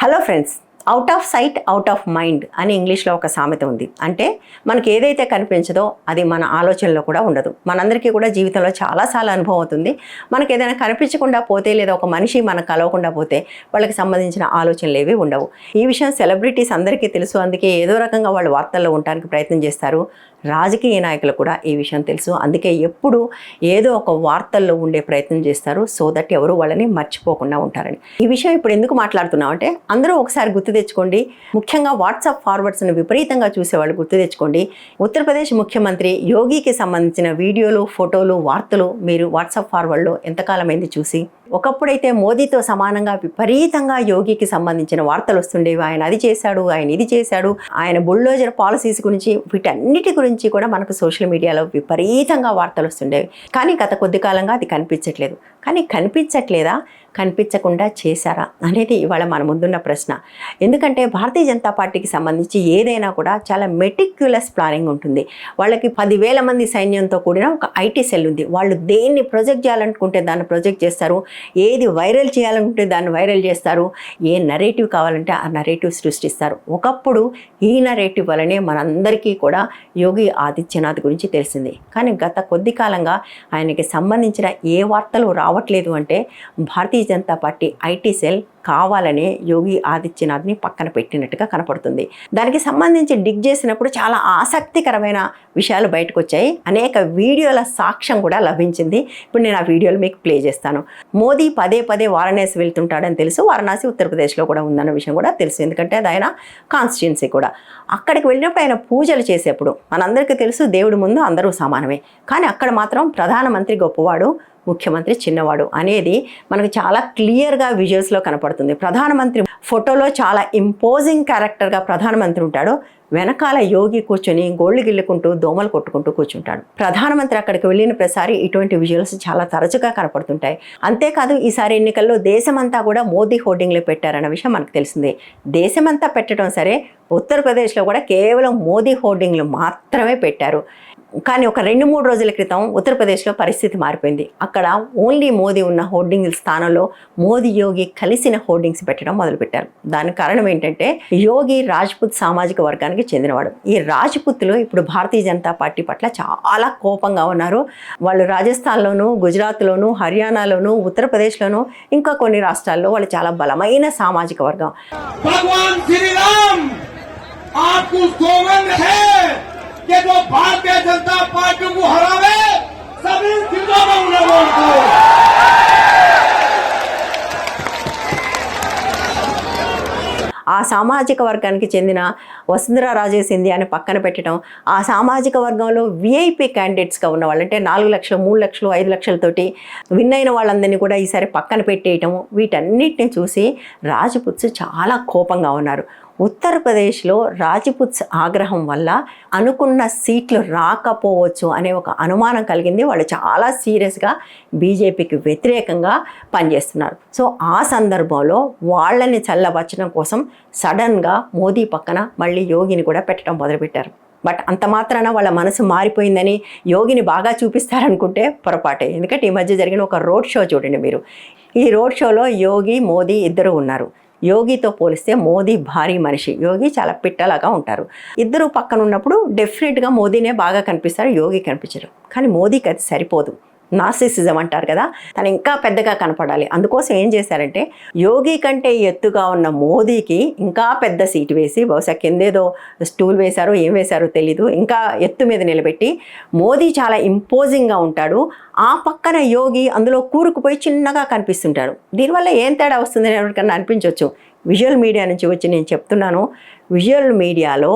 Hello friends, out of sight out of mind అని ఇంగ్లీష్లో ఒక సామెత ఉంది. అంటే మనకి ఏదైతే కనిపించదో అది మన ఆలోచనలో కూడా ఉండదు. మనందరికీ కూడా జీవితంలో చాలాసార్లు అనుభవం అవుతుంది. మనకి ఏదైనా కనిపించకుండా పోతే లేదా ఒక మనిషి మనకు కలవకుండా పోతే వాళ్ళకి సంబంధించిన ఆలోచనలు ఏవి ఉండవు. ఈ విషయం సెలబ్రిటీస్ అందరికీ తెలుసు. అందుకే ఏదో రకంగా వాళ్ళు వార్తల్లో ఉండడానికి ప్రయత్నం చేస్తారు. రాజకీయ నాయకులు కూడా ఈ విషయం తెలుసు. అందుకే ఎప్పుడు ఏదో ఒక వార్తల్లో ఉండే ప్రయత్నం చేస్తారు. సో దట్ ఎవరు వాళ్ళని మర్చిపోకుండా ఉంటారని. ఈ విషయం ఇప్పుడు ఎందుకు మాట్లాడుతున్నాం అంటే అందరూ ఒకసారి గుర్తు తెచ్చుకోండి ముఖ్యంగా వాట్సాప్ ఫార్వర్డ్స్ను విపరీతంగా చూసేవాళ్ళు గుర్తు తెచ్చుకోండి ఉత్తరప్రదేశ్ ముఖ్యమంత్రి యోగికి సంబంధించిన వీడియోలు ఫోటోలు వార్తలు మీరు వాట్సాప్ ఫార్వర్డ్లో ఎంతకాలమైంది చూసి? ఒకప్పుడైతే మోదీతో సమానంగా విపరీతంగా యోగికి సంబంధించిన వార్తలు వస్తుండేవి. ఆయన అది చేశాడు ఆయన ఇది చేశాడు. ఆయన బుల్డోజర్ పాలసీస్ గురించి వీటన్నిటి గురించి కూడా మనకు సోషల్ మీడియాలో విపరీతంగా వార్తలు వస్తుండేవి. కానీ గత కొద్ది కాలంగా అది కనిపించట్లేదు. కానీ కనిపించట్లేదా? కనిపించకుండా చేశారా? అనేది ఇవాళ మన ముందున్న ప్రశ్న. ఎందుకంటే భారతీయ జనతా పార్టీకి సంబంధించి ఏదైనా కూడా చాలా మెటిక్యులస్ ప్లానింగ్ ఉంటుంది. వాళ్ళకి పదివేల మంది సైన్యంతో కూడిన ఒక ఐటీ సెల్ ఉంది. వాళ్ళు దేన్ని ప్రొజెక్ట్ చేయాలనుకుంటే దాన్ని ప్రొజెక్ట్ చేస్తారు. ఏది వైరల్ చేయాలనుకుంటే దాన్ని వైరల్ చేస్తారు. ఏ నరేటివ్ కావాలంటే ఆ నరేటివ్ సృష్టిస్తారు. ఒకప్పుడు ఈ నరేటివ్ వలనే మనందరికీ కూడా యోగి ఆదిత్యనాథ్ గురించి తెలిసింది. కానీ గత కొద్ది కాలంగా ఆయనకి సంబంధించిన ఏ వార్తలు రావడం రావట్లేదు అంటే భారతీయ జనతా పార్టీ ఐటీ సెల్ కావాలనే యోగి ఆదిత్యనాథ్ని పక్కన పెట్టినట్టుగా కనపడుతుంది. దానికి సంబంధించి డిగ్ చేసినప్పుడు చాలా ఆసక్తికరమైన విషయాలు బయటకు వచ్చాయి అనేక వీడియోల సాక్ష్యం కూడా లభించింది. ఇప్పుడు నేను ఆ వీడియోలు మీకు ప్లే చేస్తాను. మోదీ పదే పదే వారణాసి వెళ్తుంటాడని తెలుసు. వారణాసి ఉత్తరప్రదేశ్లో కూడా ఉందన్న విషయం కూడా తెలుసు. ఎందుకంటే అది ఆయన కాన్స్టిట్యున్సీ కూడా. అక్కడికి వెళ్ళినప్పుడు ఆయన పూజలు చేసేప్పుడు మనందరికీ తెలుసు దేవుడి ముందు అందరూ సమానమే. కానీ అక్కడ మాత్రం ప్రధానమంత్రి గొప్పవాడు ముఖ్యమంత్రి చిన్నవాడు అనేది మనకు చాలా క్లియర్గా విజువల్స్లో కనపడుతుంది. ప్రధానమంత్రి ఫోటోలో చాలా ఇంపోజింగ్ క్యారెక్టర్గా ప్రధానమంత్రి ఉంటాడు. వెనకాల యోగి కూర్చొని గోళ్ళు గిల్లుకుంటూ దోమలు కొట్టుకుంటూ కూర్చుంటాడు. ప్రధానమంత్రి అక్కడికి వెళ్ళిన ప్రతిసారి ఇటువంటి విజువల్స్ చాలా తరచుగా కనపడుతుంటాయి. అంతేకాదు ఈసారి ఎన్నికల్లో దేశమంతా కూడా మోదీ హోర్డింగ్లు పెట్టారన్న విషయం మనకు తెలిసిందే. దేశమంతా పెట్టడం సరే ఉత్తరప్రదేశ్లో కూడా కేవలం మోదీ హోర్డింగ్లు మాత్రమే పెట్టారు. కానీ ఒక రెండు మూడు రోజుల క్రితం ఉత్తరప్రదేశ్లో పరిస్థితి మారిపోయింది. అక్కడ ఓన్లీ మోదీ ఉన్న హోర్డింగ్ స్థానంలో మోదీ యోగి కలిసిన హోర్డింగ్స్ పెట్టడం మొదలుపెట్టారు. దానికి కారణం ఏంటంటే యోగి రాజ్పుత్ సామాజిక వర్గానికి చెందినవాడు. ఈ రాజ్పుత్లు ఇప్పుడు భారతీయ జనతా పార్టీ పట్ల చాలా కోపంగా ఉన్నారు. వాళ్ళు రాజస్థాన్లోను గుజరాత్లోను హర్యానాలోను ఉత్తరప్రదేశ్లోను ఇంకా కొన్ని రాష్ట్రాల్లో వాళ్ళు చాలా బలమైన సామాజిక వర్గం. భగవాన్ శ్రీరామ్! कि जो भारतीय जनता पार्टी को हरावे सभी सीटों में उन्हें वोट दो ఆ సామాజిక వర్గానికి చెందిన వసుంధరా రాజే సింధియాని పక్కన పెట్టడం ఆ సామాజిక వర్గంలో విఐపి క్యాండిడేట్స్గా ఉన్న వాళ్ళు అంటే నాలుగు లక్షలు మూడు లక్షలు ఐదు లక్షలతోటి విన్ అయిన వాళ్ళందరినీ కూడా ఈసారి పక్కన పెట్టేయటం వీటన్నిటిని చూసి రాజపుత్స్ చాలా కోపంగా ఉన్నారు ఉత్తరప్రదేశ్లో రాజపుత్స్ ఆగ్రహం వల్ల అనుకున్న సీట్లు రాకపోవచ్చు అనే ఒక అనుమానం కలిగింది. వాళ్ళు చాలా సీరియస్గా బీజేపీకి వ్యతిరేకంగా పనిచేస్తున్నారు. సో ఆ సందర్భంలో వాళ్ళని చల్లబచ్చడం కోసం సడన్గా మోదీ పక్కన మళ్ళీ యోగిని కూడా పెట్టడం మొదలుపెట్టారు. బట్ అంత మాత్రాన వాళ్ళ మనసు మారిపోయిందని యోగిని బాగా చూపిస్తారనుకుంటే పొరపాటే. ఎందుకంటే ఈ మధ్య జరిగిన ఒక రోడ్ షో చూడండి మీరు. ఈ రోడ్ షోలో యోగి మోదీ ఇద్దరు ఉన్నారు. యోగితో పోలిస్తే మోదీ భారీ మనిషి. యోగి చాలా పిట్టలాగా ఉంటారు. ఇద్దరు పక్కన ఉన్నప్పుడు డెఫినెట్గా మోదీనే బాగా కనిపిస్తారు యోగి కనిపించరు. కానీ మోదీకి అది సరిపోదు. నార్సిసిజం అంటారు కదా తను ఇంకా పెద్దగా కనపడాలి. అందుకోసం ఏం చేశారంటే యోగి కంటే ఎత్తుగా ఉన్న మోదీకి ఇంకా పెద్ద సీటు వేసి బహుశా కిందేదో స్టూల్ వేశారో ఏం వేశారో తెలీదు ఇంకా ఎత్తు మీద నిలబెట్టి మోదీ చాలా ఇంపోజింగ్గా ఉంటాడు. ఆ పక్కన యోగి అందులో కూరుకుపోయి చిన్నగా కనిపిస్తుంటాడు. దీనివల్ల ఏం తేడా వస్తుందని ఎవరికన్నా అనిపించవచ్చు విజువల్ మీడియా నుంచి వచ్చి నేను చెప్తున్నాను విజువల్ మీడియాలో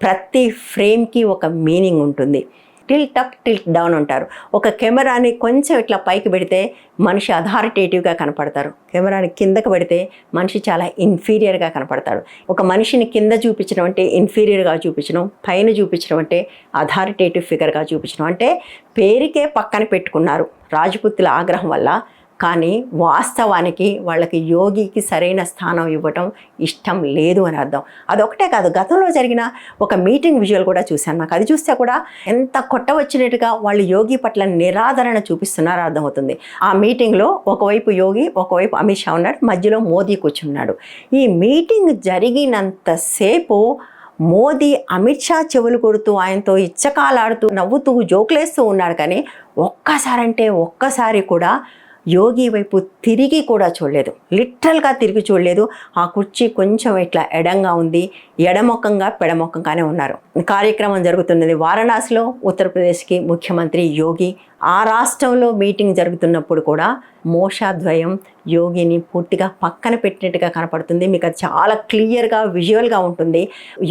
ప్రతి ఫ్రేమ్కి ఒక మీనింగ్ ఉంటుంది. టిల్ట్ అప్ టిల్ట్ డౌన్ ఉంటారు ఒక కెమెరాని కొంచెం ఇట్లా పైకి పెడితే మనిషి అథారిటేటివ్గా కనపడతారు. కెమెరాని కిందకు పెడితే మనిషి చాలా ఇన్ఫీరియర్గా కనపడతాడు. ఒక మనిషిని కింద చూపించడం అంటే ఇన్ఫీరియర్గా చూపించడం పైన చూపించడం అంటే అథారిటేటివ్ ఫిగర్గా చూపించడం. అంటే పేరుకే పక్కన పెట్టుకున్నారు. రాజపుత్తుల ఆగ్రహం వల్ల కానీ వాస్తవానికి వాళ్ళకి యోగికి సరైన స్థానం ఇవ్వటం ఇష్టం లేదు అని అర్థం. అదొకటే కాదు గతంలో జరిగిన ఒక మీటింగ్ విజువల్ కూడా చూశాను నాకు. అది చూస్తే కూడా ఎంత కొట్టవచ్చినట్టుగా వాళ్ళు యోగి పట్ల నిరాదరణ చూపిస్తున్నారో అర్థమవుతుంది. ఆ మీటింగ్లో ఒకవైపు యోగి ఒకవైపు అమిత్ షా ఉన్నాడు మధ్యలో మోదీ కూర్చున్నాడు. ఈ మీటింగ్ జరిగినంతసేపు మోదీ అమిత్ షా చెవులు కొడుతూ ఆయనతో ఇచ్చకాలాడుతూ నవ్వుతూ జోకులేస్తూ ఉన్నాడు. కానీ ఒక్కసారంటే ఒక్కసారి కూడా యోగి వైపు తిరిగి కూడా చూడలేదు. లిటరల్గా తిరిగి చూడలేదు. ఆ కుర్చీ కొంచెం ఇట్లా ఎడంగా ఉంది. ఎడమొఖంగా పెడమొఖంగానే ఉన్నారు. కార్యక్రమం జరుగుతున్నది వారణాసిలో. ఉత్తరప్రదేశ్కి ముఖ్యమంత్రి యోగి. ఆ రాష్ట్రంలో మీటింగ్ జరుగుతున్నప్పుడు కూడా మోషాద్వయం యోగిని పూర్తిగా పక్కన పెట్టినట్టుగా కనపడుతుంది. మీకు అది చాలా క్లియర్గా విజువల్గా ఉంటుంది.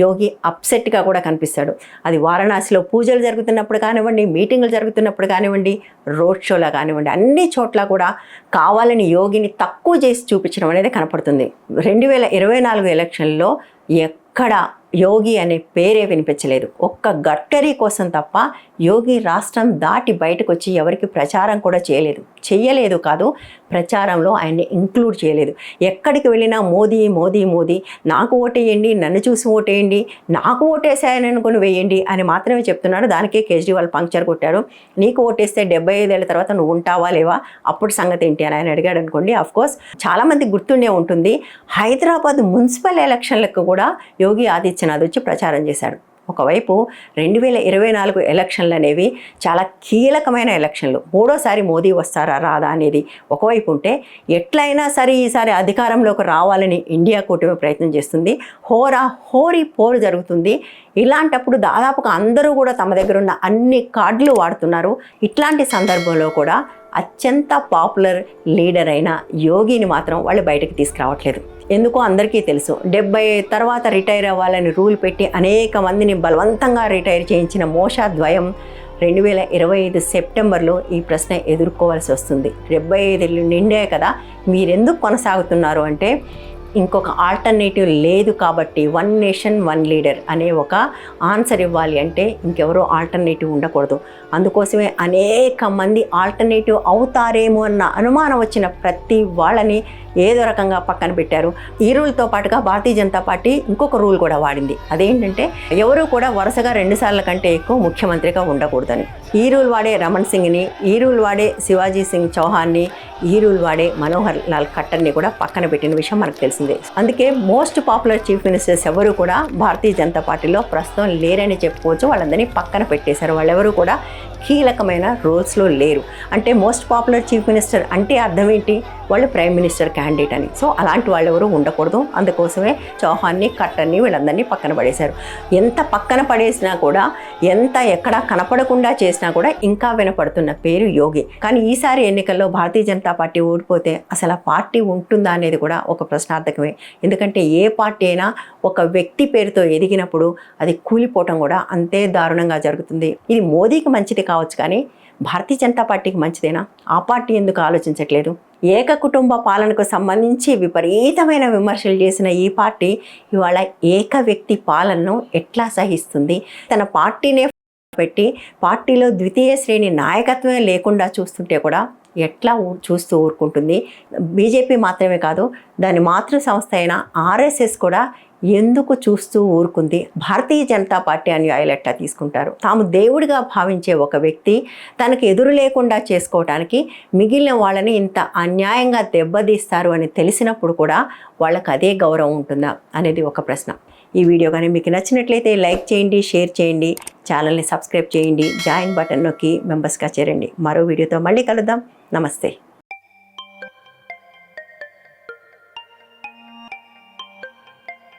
యోగి అప్సెట్గా కూడా కనిపిస్తాడు. అది వారణాసిలో పూజలు జరుగుతున్నప్పుడు కానివ్వండి మీటింగులు జరుగుతున్నప్పుడు కానివ్వండి రోడ్ షోలో కానివ్వండి అన్ని చోట్ల కూడా కావాలని యోగిని తక్కువ చేసి చూపించడం అనేది కనపడుతుంది. రెండు వేల ఇరవై నాలుగు ఎలక్షన్లో ఎక్కడ యోగి అనే పేరే వినిపించలేదు. ఒక్క గడ్కరీ కోసం తప్ప యోగి రాష్ట్రం దాటి బయటకు వచ్చి ఎవరికి ప్రచారం కూడా చేయలేదు. చెయ్యలేదు కాదు ప్రచారంలో ఆయన్ని ఇంక్లూడ్ చేయలేదు. ఎక్కడికి వెళ్ళినా మోదీ మోదీ మోదీ నాకు ఓటేయండి నన్ను చూసి ఓటేయండి నాకు ఓటేసాయననుకుని వేయండి అని మాత్రమే చెప్తున్నాడు. దానికే కేజ్రీవాల్ పంక్చర్ కొట్టాడు. నీకు ఓటేస్తే డెబ్బై ఐదేళ్ళ తర్వాత నువ్వు ఉంటావా లేవా? అప్పుడు సంగతి ఏంటి అని ఆయన అడిగాడు అనుకోండి. అఫ్ కోర్స్ చాలామంది గుర్తుండే ఉంటుంది. హైదరాబాద్ మున్సిపల్ ఎలక్షన్లకు కూడా యోగి ఆదిత్య ఆదిత్యనాథ్ వచ్చి ప్రచారం చేశాడు. ఒకవైపు రెండు వేల ఇరవై నాలుగు ఎలక్షన్లు అనేవి చాలా కీలకమైన ఎలక్షన్లు. మూడోసారి మోదీ వస్తారా రాదా అనేది ఒకవైపు ఉంటే ఎట్లయినా సరే ఈసారి అధికారంలోకి రావాలని ఇండియా కూటమి ప్రయత్నం చేస్తుంది. హోరా హోరీ పోరు జరుగుతుంది. ఇలాంటప్పుడు దాదాపుగా అందరూ కూడా తమ దగ్గర ఉన్న అన్ని కార్డులు వాడుతున్నారు. ఇట్లాంటి సందర్భంలో కూడా అత్యంత పాపులర్ లీడర్ అయిన యోగిని మాత్రం వాళ్ళు బయటకు తీసుకురావట్లేదు. ఎందుకో అందరికీ తెలుసు డెబ్బై తర్వాత రిటైర్ అవ్వాలని రూల్ పెట్టి అనేక మందిని బలవంతంగా రిటైర్ చేయించిన మోషా ద్వయం రెండు వేల ఇరవై ఐదు సెప్టెంబర్లో ఈ ప్రశ్న ఎదుర్కోవాల్సి వస్తుంది. డెబ్బై ఐదు నిండే కదా మీరెందుకు కొనసాగుతున్నారు అంటే ఇంకొక ఆల్టర్నేటివ్ లేదు కాబట్టి వన్ నేషన్ వన్ లీడర్ అనే ఒక ఆన్సర్ ఇవ్వాలి అంటే ఇంకెవరో ఆల్టర్నేటివ్ ఉండకూడదు. అందుకోసమే అనేక మంది ఆల్టర్నేటివ్ అవుతారేమో అన్న అనుమానం వచ్చిన ప్రతి వాళ్ళని ఏదో రకంగా పక్కన పెట్టారు. ఈ రూల్తో పాటుగా భారతీయ జనతా పార్టీ ఇంకొక రూల్ కూడా వాడింది. అదేంటంటే ఎవరు కూడా వరుసగా రెండు సార్ల కంటే ఎక్కువ ముఖ్యమంత్రిగా ఉండకూడదని. ఈ రూల్ వాడే రమణ్ సింగ్ని ఈ రూల్ వాడే శివాజీ సింగ్ చౌహాన్ని ఈ రూల్ వాడే మనోహర్ లాల్ ఖట్టర్ని కూడా పక్కన పెట్టిన విషయం మనకు తెలిసిందే. అందుకే మోస్ట్ పాపులర్ చీఫ్ మినిస్టర్స్ ఎవరు కూడా భారతీయ జనతా పార్టీలో ప్రస్తుతం లేరని చెప్పుకోవచ్చు. వాళ్ళందరినీ పక్కన పెట్టేశారు. వాళ్ళెవరు కూడా కీలకమైన రోల్స్లో లేరు. అంటే మోస్ట్ పాపులర్ చీఫ్ మినిస్టర్ అంటే అర్థం ఏంటి? వాళ్ళు ప్రైమ్ మినిస్టర్ క్యాండిడేట్ అని. సో అలాంటి వాళ్ళు ఎవరు ఉండకూడదు. అందుకోసమే చౌహాన్ని కట్టని వీళ్ళందరినీ పక్కన పడేశారు. ఎంత పక్కన పడేసినా కూడా ఎంత ఎక్కడ కనపడకుండా చేసినా కూడా ఇంకా వినపడుతున్న పేరు యోగి. కానీ ఈసారి ఎన్నికల్లో భారతీయ జనతా పార్టీ ఓడిపోతే అసలు ఆ పార్టీ ఉంటుందా అనేది కూడా ఒక ప్రశ్నార్థకమే. ఎందుకంటే ఏ పార్టీ అయినా ఒక వ్యక్తి పేరుతో ఎదిగినప్పుడు అది కూలిపోవటం కూడా అంతే దారుణంగా జరుగుతుంది. ఇది మోదీకి మంచిది కావచ్చు కానీ భారతీయ జనతా పార్టీకి మంచిదేనా? ఆ పార్టీ ఎందుకు ఆలోచించట్లేదు? ఏక కుటుంబ పాలనకు సంబంధించి విపరీతమైన విమర్శలు చేసిన ఈ పార్టీ ఇవాళ ఏక వ్యక్తి పాలనను ఎట్లా సహిస్తుంది? తన పార్టీనే పెట్టి పార్టీలో ద్వితీయ శ్రేణి నాయకత్వమే లేకుండా చూస్తుంటే కూడా ఎట్లా ఊ- చూస్తూ ఊరుకుంటుంది. బీజేపీ మాత్రమే కాదు దాని మాతృ సంస్థ అయిన ఆర్ఎస్ఎస్ కూడా ఎందుకు చూస్తూ ఊరుకుంది? భారతీయ జనతా పార్టీ అనుయాయులు ఎట్లా తీసుకుంటారు? తాము దేవుడిగా భావించే ఒక వ్యక్తి తనకు ఎదురు లేకుండా చేసుకోవటానికి మిగిలిన వాళ్ళని ఇంత అన్యాయంగా దెబ్బతీస్తారు అని తెలిసినప్పుడు కూడా వాళ్ళకి అదే గౌరవం ఉంటుందా? అనేది ఒక ప్రశ్న. ఈ వీడియో కానీ మీకు నచ్చినట్లయితే లైక్ చేయండి షేర్ చేయండి ఛానల్ని సబ్స్క్రైబ్ చేయండి జాయిన్ బటన్ నొక్కి మెంబర్స్గా చేరండి. మరో వీడియోతో మళ్ళీ కలుద్దాం. నమస్తే.